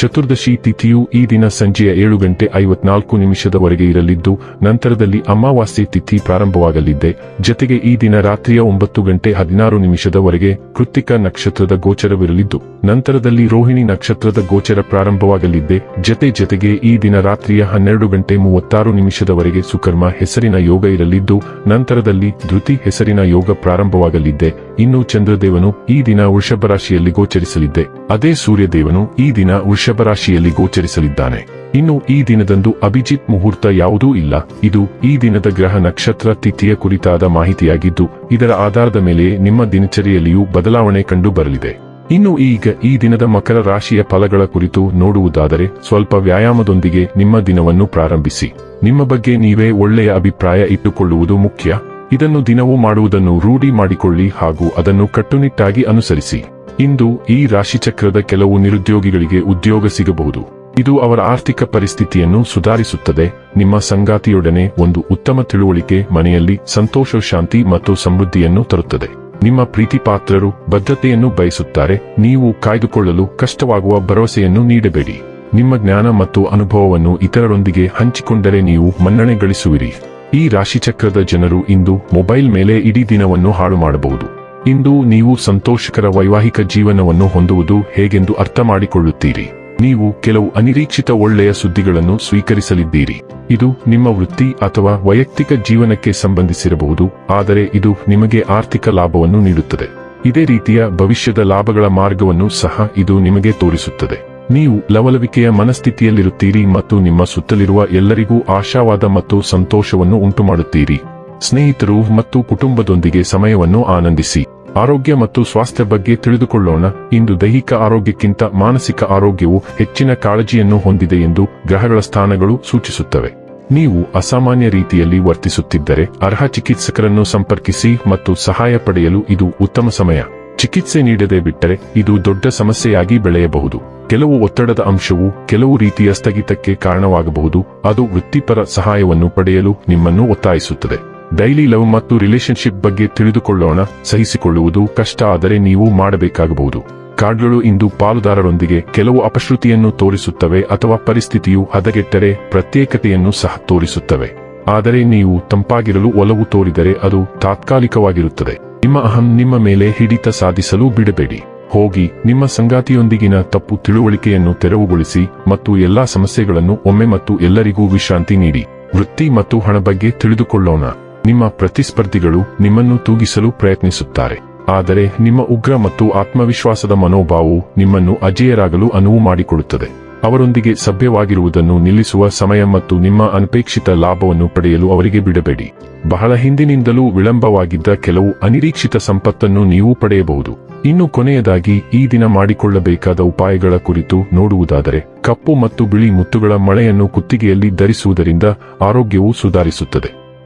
ಚತುರ್ದಶಿ ತಿಥಿಯು ಈ ದಿನ ಸಂಜೆಯ ಏಳು ಗಂಟೆ ಐವತ್ನಾಲ್ಕು ನಿಮಿಷದವರೆಗೆ ಇರಲಿದ್ದು, ನಂತರದಲ್ಲಿ ಅಮಾವಾಸ್ಯೆ ತಿಥಿ ಪ್ರಾರಂಭವಾಗಲಿದೆ. ಜತೆಗೆ ಈ ದಿನ ರಾತ್ರಿಯ ಒಂಬತ್ತು ಗಂಟೆ ಹದಿನಾರು ನಿಮಿಷದವರೆಗೆ ಕೃತಿಕ ನಕ್ಷತ್ರದ ಗೋಚರವಿರಲಿದ್ದು, ನಂತರದಲ್ಲಿ ರೋಹಿಣಿ ನಕ್ಷತ್ರದ ಗೋಚರ ಪ್ರಾರಂಭವಾಗಲಿದೆ. ಜತೆ ಜತೆಗೆ ಈ ದಿನ ರಾತ್ರಿಯ ಹನ್ನೆರಡು ಗಂಟೆ ಮೂವತ್ತಾರು ನಿಮಿಷದವರೆಗೆ ಸುಕರ್ಮ ಹೆಸರಿನ ಯೋಗ ಇರಲಿದ್ದು, ನಂತರದಲ್ಲಿ ಧೃತಿ ಹೆಸರಿನ ಯೋಗ ಪ್ರಾರಂಭವಾಗಲಿದೆ. ಇನ್ನು ಚಂದ್ರದೇವನು ಈ ದಿನ ವೃಷಭ ರಾಶಿಯಲ್ಲಿ ಗೋಚರಿಸಲಿದ್ದೆ ಅದೇ ಸೂರ್ಯದೇವನು ಈ ದಿನ ವೃಷಭ ರಾಶಿಯಲ್ಲಿ ಗೋಚರಿಸಲಿದ್ದಾನೆ. ಇನ್ನು ಈ ದಿನದಂದು ಅಭಿಜಿತ್ ಮುಹೂರ್ತ ಯಾವುದೂ ಇಲ್ಲ. ಇದು ಈ ದಿನದ ಗ್ರಹ ನಕ್ಷತ್ರ ತಿಥಿಯ ಕುರಿತಾದ ಮಾಹಿತಿಯಾಗಿದ್ದು, ಇದರ ಆಧಾರದ ಮೇಲೆ ನಿಮ್ಮ ದಿನಚರಿಯಲ್ಲಿಯೂ ಬದಲಾವಣೆ ಕಂಡು ಬರಲಿದೆ ಇನ್ನು ಈಗ ಈ ದಿನದ ಮಕರ ರಾಶಿಯ ಫಲಗಳ ಕುರಿತು ನೋಡುವುದಾದರೆ, ಸ್ವಲ್ಪ ವ್ಯಾಯಾಮದೊಂದಿಗೆ ನಿಮ್ಮ ದಿನವನ್ನು ಪ್ರಾರಂಭಿಸಿ. ನಿಮ್ಮ ಬಗ್ಗೆ ನೀವೇ ಒಳ್ಳೆಯ ಅಭಿಪ್ರಾಯ ಇಟ್ಟುಕೊಳ್ಳುವುದು ಮುಖ್ಯ. ಇದನ್ನು ದಿನವೂ ಮಾಡುವುದನ್ನು ರೂಢಿ ಮಾಡಿಕೊಳ್ಳಿ ಹಾಗೂ ಅದನ್ನು ಕಟ್ಟುನಿಟ್ಟಾಗಿ ಅನುಸರಿಸಿ. ಇಂದು ಈ ರಾಶಿಚಕ್ರದ ಕೆಲವು ನಿರುದ್ಯೋಗಿಗಳಿಗೆ ಉದ್ಯೋಗ ಸಿಗಬಹುದು. ಇದು ಅವರ ಆರ್ಥಿಕ ಪರಿಸ್ಥಿತಿಯನ್ನು ಸುಧಾರಿಸುತ್ತದೆ. ನಿಮ್ಮ ಸಂಗಾತಿಯೊಡನೆ ಒಂದು ಉತ್ತಮ ತಿಳುವಳಿಕೆ ಮನೆಯಲ್ಲಿ ಸಂತೋಷ, ಶಾಂತಿ ಮತ್ತು ಸಮೃದ್ಧಿಯನ್ನು ತರುತ್ತದೆ. ನಿಮ್ಮ ಪ್ರೀತಿಪಾತ್ರರು ಬದ್ಧತೆಯನ್ನು ಬಯಸುತ್ತಾರೆ. ನೀವು ಕಾಯ್ದುಕೊಳ್ಳಲು ಕಷ್ಟವಾಗುವ ಭರವಸೆಯನ್ನು ನೀಡಬೇಡಿ. ನಿಮ್ಮ ಜ್ಞಾನ ಮತ್ತು ಅನುಭವವನ್ನು ಇತರರೊಂದಿಗೆ ಹಂಚಿಕೊಂಡರೆ ನೀವು ಮನ್ನಣೆ ಗಳಿಸುವಿರಿ ಈ ರಾಶಿಚಕ್ರದ ಜನರು ಇಂದು ಮೊಬೈಲ್ ಮೇಲೆ ಇಡೀ ದಿನವನ್ನು ಹಾಳು ಮಾಡಬಹುದು ಇಂದು ನೀವು ಸಂತೋಷಕರ ವೈವಾಹಿಕ ಜೀವನವನ್ನು ಹೊಂದುವುದು ಹೇಗೆಂದು ಅರ್ಥ ಮಾಡಿಕೊಳ್ಳುತ್ತೀರಿ ನೀವು ಕೆಲವು ಅನಿರೀಕ್ಷಿತ ಒಳ್ಳೆಯ ಸುದ್ದಿಗಳನ್ನು ಸ್ವೀಕರಿಸಲಿದ್ದೀರಿ. ಇದು ನಿಮ್ಮ ವೃತ್ತಿ ಅಥವಾ ವೈಯಕ್ತಿಕ ಜೀವನಕ್ಕೆ ಸಂಬಂಧಿಸಿರಬಹುದು, ಆದರೆ ಇದು ನಿಮಗೆ ಆರ್ಥಿಕ ಲಾಭವನ್ನು ನೀಡುತ್ತದೆ. ಇದೇ ರೀತಿಯ ಭವಿಷ್ಯದ ಲಾಭಗಳ ಮಾರ್ಗವನ್ನು ಸಹ ಇದು ನಿಮಗೆ ತೋರಿಸುತ್ತದೆ. ನೀವು ಲವಲವಿಕೆಯ ಮನಸ್ಥಿತಿಯಲ್ಲಿರುತ್ತೀರಿ ಮತ್ತು ನಿಮ್ಮ ಸುತ್ತಲಿರುವ ಎಲ್ಲರಿಗೂ ಆಶಾವಾದ ಮತ್ತು ಸಂತೋಷವನ್ನು ಉಂಟುಮಾಡುತ್ತೀರಿ. ಸ್ನೇಹಿತರು ಮತ್ತು ಕುಟುಂಬದೊಂದಿಗೆ ಸಮಯವನ್ನು ಆನಂದಿಸಿ. ಆರೋಗ್ಯ ಮತ್ತು ಸ್ವಾಸ್ಥ್ಯ ಬಗ್ಗೆ ತಿಳಿದುಕೊಳ್ಳೋಣ. ಇಂದು ದೈಹಿಕ ಆರೋಗ್ಯಕ್ಕಿಂತ ಮಾನಸಿಕ ಆರೋಗ್ಯವು ಹೆಚ್ಚಿನ ಕಾಳಜಿಯನ್ನು ಹೊಂದಿದೆ ಎಂದು ಗ್ರಹಗಳ ಸ್ಥಾನಗಳು ಸೂಚಿಸುತ್ತವೆ. ನೀವು ಅಸಾಮಾನ್ಯ ರೀತಿಯಲ್ಲಿ ವರ್ತಿಸುತ್ತಿದ್ದರೆ ಅರ್ಹ ಚಿಕಿತ್ಸಕರನ್ನು ಸಂಪರ್ಕಿಸಿ ಮತ್ತು ಸಹಾಯ ಪಡೆಯಲು ಇದು ಉತ್ತಮ ಸಮಯ. ಚಿಕಿತ್ಸೆ ನೀಡದೆ ಬಿಟ್ಟರೆ ಇದು ದೊಡ್ಡ ಸಮಸ್ಯೆಯಾಗಿ ಬೆಳೆಯಬಹುದು. ಕೆಲವು ಒತ್ತಡದ ಅಂಶವು ಕೆಲವು ರೀತಿಯ ಸ್ಥಗಿತಕ್ಕೆ ಕಾರಣವಾಗಬಹುದು. ಅದು ವೃತ್ತಿಪರ ಸಹಾಯವನ್ನು ಪಡೆಯಲು ನಿಮ್ಮನ್ನು ಒತ್ತಾಯಿಸುತ್ತದೆ. ಡೈಲಿ ಲವ್ ಮತ್ತು ರಿಲೇಶನ್ಶಿಪ್ ಬಗ್ಗೆ ತಿಳಿದುಕೊಳ್ಳೋಣ, ಸಹಿಸಿಕೊಳ್ಳುವುದು ಕಷ್ಟ ಆದರೆ ನೀವು ಮಾಡಬೇಕಾಗಬಹುದು. ಕಾರ್ಡ್ಗಳು ಇಂದು ಪಾಲುದಾರರೊಂದಿಗೆ ಕೆಲವು ಅಪಶ್ರುತಿಯನ್ನು ತೋರಿಸುತ್ತವೆ ಅಥವಾ ಪರಿಸ್ಥಿತಿಯು ಹದಗೆಟ್ಟರೆ ಪ್ರತ್ಯೇಕತೆಯನ್ನು ಸಹ ತೋರಿಸುತ್ತವೆ. ಆದರೆ ನೀವು ತಂಪಾಗಿರಲು ಒಲವು ತೋರಿದರೆ ಅದು ತಾತ್ಕಾಲಿಕವಾಗಿರುತ್ತದೆ. ನಿಮ್ಮ ಅಹಂ ನಿಮ್ಮ ಮೇಲೆ ಹಿಡಿತ ಸಾಧಿಸಲು ಬಿಡಬೇಡಿ. ಹೋಗಿ, ನಿಮ್ಮ ಸಂಗಾತಿಯೊಂದಿಗಿನ ತಪ್ಪು ತಿಳುವಳಿಕೆಯನ್ನು ತೆರವುಗೊಳಿಸಿ ಮತ್ತು ಎಲ್ಲಾ ಸಮಸ್ಯೆಗಳನ್ನು ಒಮ್ಮೆ ಮತ್ತು ಎಲ್ಲರಿಗೂ ವಿಶ್ರಾಂತಿ ನೀಡಿ. ವೃತ್ತಿ ಮತ್ತು ಹಣ ಬಗ್ಗೆ ತಿಳಿದುಕೊಳ್ಳೋಣ. ನಿಮ್ಮ ಪ್ರತಿಸ್ಪರ್ಧಿಗಳು ನಿಮ್ಮನ್ನು ತೂಗಿಸಲು ಪ್ರಯತ್ನಿಸುತ್ತಾರೆ. ಆದರೆ ನಿಮ್ಮ ಉಗ್ರ ಮತ್ತು ಆತ್ಮವಿಶ್ವಾಸದ ಮನೋಭಾವವು ನಿಮ್ಮನ್ನು ಅಜೇಯರಾಗಲು ಅನುವು ಮಾಡಿಕೊಡುತ್ತದೆ. ಅವರೊಂದಿಗೆ ಸಭ್ಯವಾಗಿರುವುದನ್ನು ನಿಲ್ಲಿಸುವ ಸಮಯ ಮತ್ತು ನಿಮ್ಮ ಅನಪೇಕ್ಷಿತ ಲಾಭವನ್ನು ಪಡೆಯಲು ಅವರಿಗೆ ಬಿಡಬೇಡಿ. ಬಹಳ ಹಿಂದಿನಿಂದಲೂ ವಿಳಂಬವಾಗಿದ್ದ ಕೆಲವು ಅನಿರೀಕ್ಷಿತ ಸಂಪತ್ತನ್ನು ನೀವು ಪಡೆಯಬಹುದು. ಇನ್ನು ಕೊನೆಯದಾಗಿ, ಈ ದಿನ ಮಾಡಿಕೊಳ್ಳಬೇಕಾದ ಉಪಾಯಗಳ ಕುರಿತು ನೋಡುವುದಾದರೆ, ಕಪ್ಪು ಮತ್ತು ಬಿಳಿ ಮುತ್ತುಗಳ ಮಳೆಯನ್ನು ಕುತ್ತಿಗೆಯಲ್ಲಿ ಧರಿಸುವುದರಿಂದ ಆರೋಗ್ಯವು ಸುಧಾರಿಸುತ್ತದೆ.